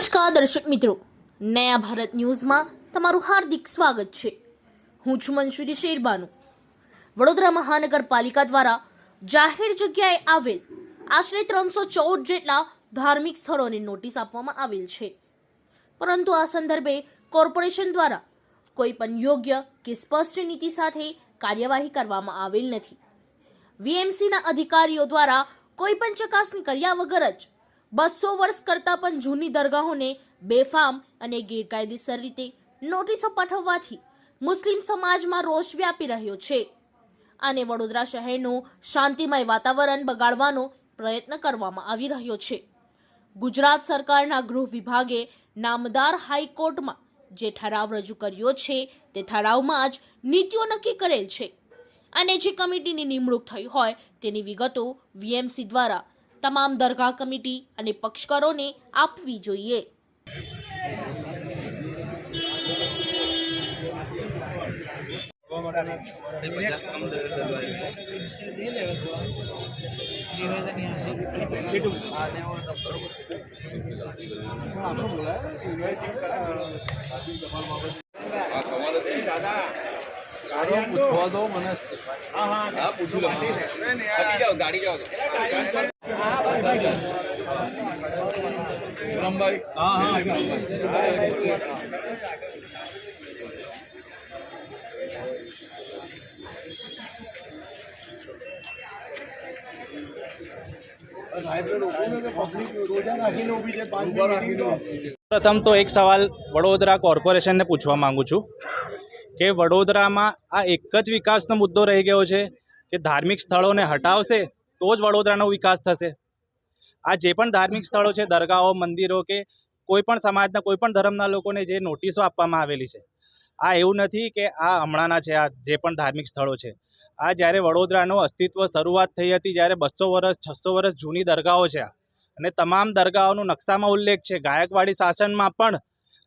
નમસ્કાર, દર્શક મિત્રો. નયા ભારત ન્યૂઝમાં તમારું હાર્દિક સ્વાગત છે. હું છું મનસુરી શેરબાનુ. વડોદરા મહાનગરપાલિકા દ્વારા જાહેર જગ્યાએ આવેલ આશરે ત્રણસો ચૌદ જેટલા ધાર્મિક સ્થળોને નોટિસ આપવામાં આવેલ છે. પરંતુ આ સંદર્ભે કોર્પોરેશન દ્વારા કોઈ પણ યોગ્ય કે સ્પષ્ટ નીતિ સાથે કાર્યવાહી કરવામાં આવેલ નથી. વીએમસીના અધિકારીઓ દ્વારા કોઈ પણ ચકાસણી કર્યા વગર જ બસો વર્ષ કરતાં પણ જૂની દરગાહોને બેફામ અને ગેરકાયદેસર રીતે નોટિસો પાઠવવાથી મુસ્લિમ સમાજમાં રોષ વ્યાપી રહ્યો છે. અને વડોદરા શહેરનું શાંતિમય વાતાવરણ બગાડવાનો પ્રયત્ન કરવામાં આવી રહ્યો છે. ગુજરાત સરકારના ગૃહ વિભાગે નામદાર હાઈકોર્ટમાં જે ઠરાવ રજૂ કર્યો છે તે ઠરાવમાં જ નીતિઓ નક્કી કરેલ છે. અને જે કમિટીની નિમણૂક થઈ હોય તેની વિગતો વીએમસી દ્વારા તમામ દરગાહ કમિટી અને પક્ષકારોને આપવી જોઈએ. પૂછવા દો મને હા પૂછું. લો હટી જાઓ ગાડી જાઓ પ્રથમ તો એક સવાલ વડોદરા કોર્પોરેશનને પૂછવા માંગુ છું કે વડોદરામાં આ એક જ વિકાસનો મુદ્દો રહી ગયો છે કે ધાર્મિક સ્થળોને હટાવશે તો જ વડોદરાનો વિકાસ થશે. આ જે પણ ધાર્મિક સ્થળો છે, દરગાહો, મંદિરો કે કોઈ પણ સમાજના, કોઈ પણ ધર્મના લોકોને જે નોટિસો આપવામાં આવેલી છે, આ એવું નથી કે આ હમણાંના છે, આ જે પણ ધાર્મિક સ્થળો છે. આ જ્યારે વડોદરાનું અસ્તિત્વ શરૂઆત થઈ હતી, જ્યારે બસો વર્ષ, છસો વર્ષ જૂની દરગાહો છે અને તમામ દરગાહોનો નકશામાં ઉલ્લેખ છે, ગાયકવાડી શાસનમાં પણ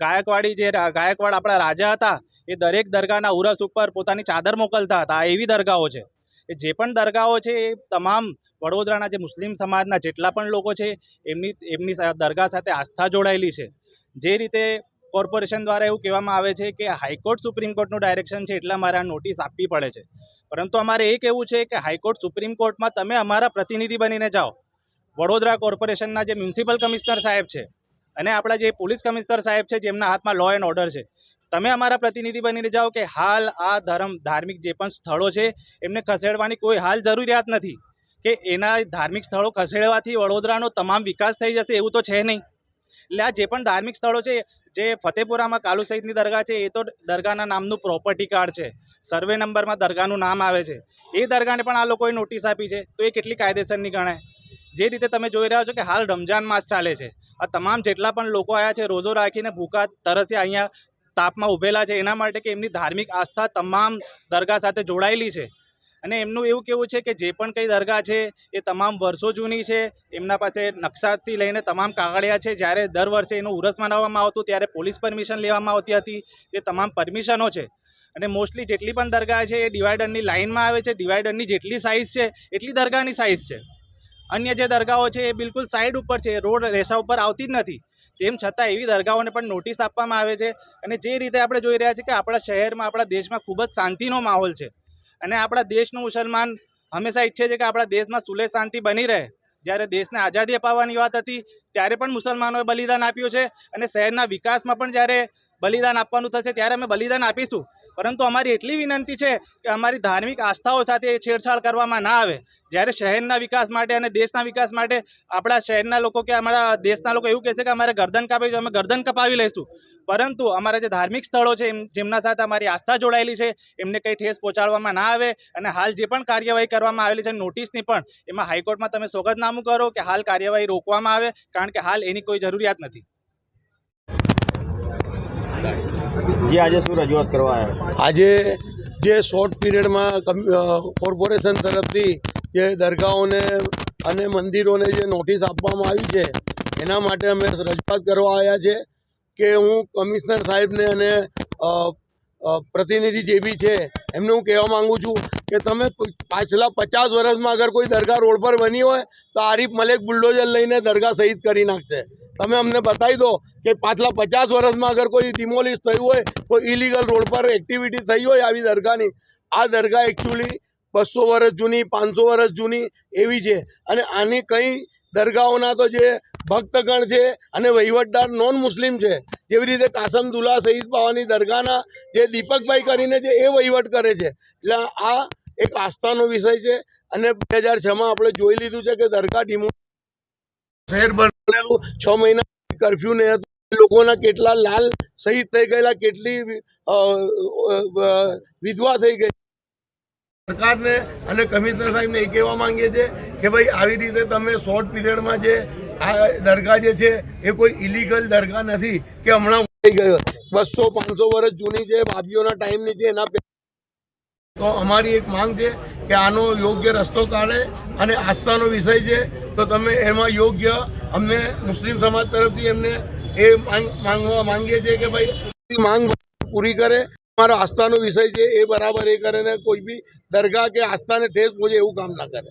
ગાયકવાડી જે ગાયકવાડ આપણા રાજા હતા, એ દરેક દરગાહના ઉરસ ઉપર પોતાની ચાદર મોકલતા હતા એવી દરગાહો છે. એ જે પણ દરગાહો છે, એ તમામ વડોદરાના જે મુસ્લિમ સમાજના જેટલા પણ લોકો છે, એમની એમની દરગાહ સાથે આસ્થા જોડાયેલી છે. જે રીતે કોર્પોરેશન દ્વારા એવું કહેવામાં આવે છે કે હાઈકોર્ટ સુપ્રીમ કોર્ટનું ડાયરેક્શન છે એટલા મારે આ નોટિસ આપવી પડે છે. પરંતુ અમારે એ કહેવું છે કે હાઈકોર્ટ સુપ્રીમ કોર્ટમાં તમે અમારા પ્રતિનિધિ બનીને જાઓ. વડોદરા કોર્પોરેશનના જે મ્યુનિસિપલ કમિશનર સાહેબ છે અને આપણા જે પોલીસ કમિશનર સાહેબ છે જેમના હાથમાં લો એન્ડ ઓર્ડર છે, તમે અમારા પ્રતિનિધિ બનીને જાઓ કે હાલ આ ધર્મ, ધાર્મિક જે પણ સ્થળો છે, એમને ખસેડવાની કોઈ હાલ જરૂરિયાત નથી. કે એના ધાર્મિક સ્થળો ખસેડવાથી વડોદરાનો તમામ વિકાસ થઈ જશે એવું તો છે નહીં. એટલે આ જે પણ ધાર્મિક સ્થળો છે, જે ફતેપુરામાં કાલુ સહિતની દરગાહ છે, એ તો દરગાહના નામનું પ્રોપર્ટી કાર્ડ છે. સર્વે નંબરમાં દરગાહનું નામ આવે છે. એ દરગાહને પણ આ લોકોએ નોટિસ આપી છે. તો એ કેટલી કાયદેસરની ગણાય? જે રીતે તમે જોઈ રહ્યા છો કે હાલ રમજાન માસ ચાલે છે. આ તમામ જેટલા પણ લોકો આવ્યા છે, રોજો રાખીને ભૂખા તરસે અહીંયા તાપમાં ઊભેલા છે, એના માટે કે એમની ધાર્મિક આસ્થા તમામ દરગાહ સાથે જોડાયેલી છે. અને એમનું એવું કેવું છે કે જે પણ કંઈ દરગાહ છે, એ તમામ વર્ષો જૂની છે. એમના પાસે નકશાથી લઈને તમામ કાગળિયા છે. જ્યારે દર વર્ષે એનું ઉરસ મનાવવામાં આવતું, ત્યારે પોલીસ પરમિશન લેવામાં આવતી હતી. એ તમામ પરમિશનો છે. અને મોસ્ટલી જેટલી પણ દરગાહ છે, એ ડિવાઈડરની લાઇનમાં આવે છે. ડિવાઈડરની જેટલી સાઇઝ છે, એટલી દરગાહની સાઇઝ છે. અન્ય જે દરગાહો છે, એ બિલકુલ સાઈડ ઉપર છે. રોડ રેસા ઉપર આવતી જ નથી. તેમ છતાં એવી દરગાહોને પણ નોટિસ આપવામાં આવે છે. અને જે રીતે આપણે જોઈ રહ્યા છીએ કે આપણા શહેરમાં, આપણા દેશમાં ખૂબ જ શાંતિનો માહોલ છે. અને આપણા દેશનું મુસલમાન હંમેશા ઈચ્છે છે કે આપણા દેશમાં સુલે શાંતિ બની રહે. જ્યારે દેશને આઝાદી અપાવવાની વાત હતી, ત્યારે પણ મુસલમાનોએ બલિદાન આપ્યું છે અને શહેરના વિકાસમાં પણ જ્યારે બલિદાન આપવાનું થશે, ત્યારે અમે બલિદાન આપીશું. પરંતુ અમારી એટલી વિનંતી છે કે અમારી ધાર્મિક આસ્થાઓ સાથે છેડછાડ કરવામાં ના આવે. જ્યારે શહેરના વિકાસ માટે અને દેશના વિકાસ માટે આપણા શહેરના લોકો કે અમારા દેશના લોકો એવું કહે છે કે અમારે ગરદન કાપી અમે ગરદન કપાવી લઈશું. પરંતુ અમારા જે ધાર્મિક સ્થળો છે જેમના સાથે અમારી આસ્થા જોડાયેલી છે, એમને કંઈ ઠેસ પહોંચાડવામાં ના આવે અને હાલ જે પણ કાર્યવાહી કરવામાં આવેલી છે, નોટિસની પણ, એમાં હાઈકોર્ટમાં તમે સ્વગતનામું કરો કે હાલ કાર્યવાહી રોકવામાં આવે, કારણ કે હાલ એની કોઈ જરૂરિયાત નથી. જે આજે શું રજૂઆત કરવા આજે જે શોર્ટ પીરિયડમાં કોર્પોરેશન તરફથી જે દરગાહોને અને મંદિરોને જે નોટિસ આપવામાં આવી છે, એના માટે અમે રજૂઆત કરવા આવ્યા છે કે હું કમિશનર સાહેબને અને પ્રતિનિધિ જે બી છે, એમને હું કહેવા માગું છું કે તમે પાછલા પચાસ વર્ષમાં અગર કોઈ દરગાહ રોડ પર બની હોય, તો આરીફ મલેક બુલડોઝર લઈને દરગાહ શહીદ કરી નાખશે. તમે અમને બતાવી દો કે પાછલા પચાસ વર્ષમાં અગર કોઈ ડિમોલિશ થયું હોય, કોઈ ઇલીગલ રોડ પર એક્ટિવિટી થઈ હોય આવી દરગાહની, આ દરગાહ એકચ્યુઅલી બસો વર્ષ જૂની, પાંચસો વર્ષ જૂની એવી છે. અને આની કંઈ દરગાહોના તો જે ભક્તગણ છે અને વહીવટદાર નોન મુસ્લિમ છે. જેવી રીતે કાસમ દુલા શહીદ બાવાની દરગાહના જે દીપકભાઈ કરીને છે એ વહીવટ કરે છે. એટલે આ એક આસ્થાનો વિષય છે અને બે હજાર છમાં આપણે જોઈ લીધું છે કે દરગાહ ટીમો શહેર બનેલું છ મહિના કરફ્યુ ને લોકોના કેટલા લાલ શહીદ થઈ ગયેલા, કેટલી વિધવા થઈ ગઈ. સરકારને અને કમિશનર સાહેબને એ કહેવા માંગીએ છીએ કે ભાઈ આવી રીતે તમે શોર્ટ પીરિયડમાં જે આ દરગાહ જે છે, એ કોઈ ઇલીગલ દરગાહ નથી કે હમણાં થઈ ગયો બસો પાંચસો વર્ષ જૂની છે બાબીઓના ટાઈમની છે એના તો અમારી એક માંગ છે કે આનો યોગ્ય રસ્તો કાઢે અને આસ્થાનો વિષય છે, તો તમે એમાં યોગ્ય અમને મુસ્લિમ સમાજ તરફથી એમને એ માંગ, માંગવા માંગીએ છીએ કે ભાઈ માંગ પૂરી કરે. અમારો આસ્થાનો વિષય છે, એ બરાબર એ કરે ને કોઈ બી દરગાહ કે આસ્થાને ઠેસ પહોંચે એવું કામ ના કરે.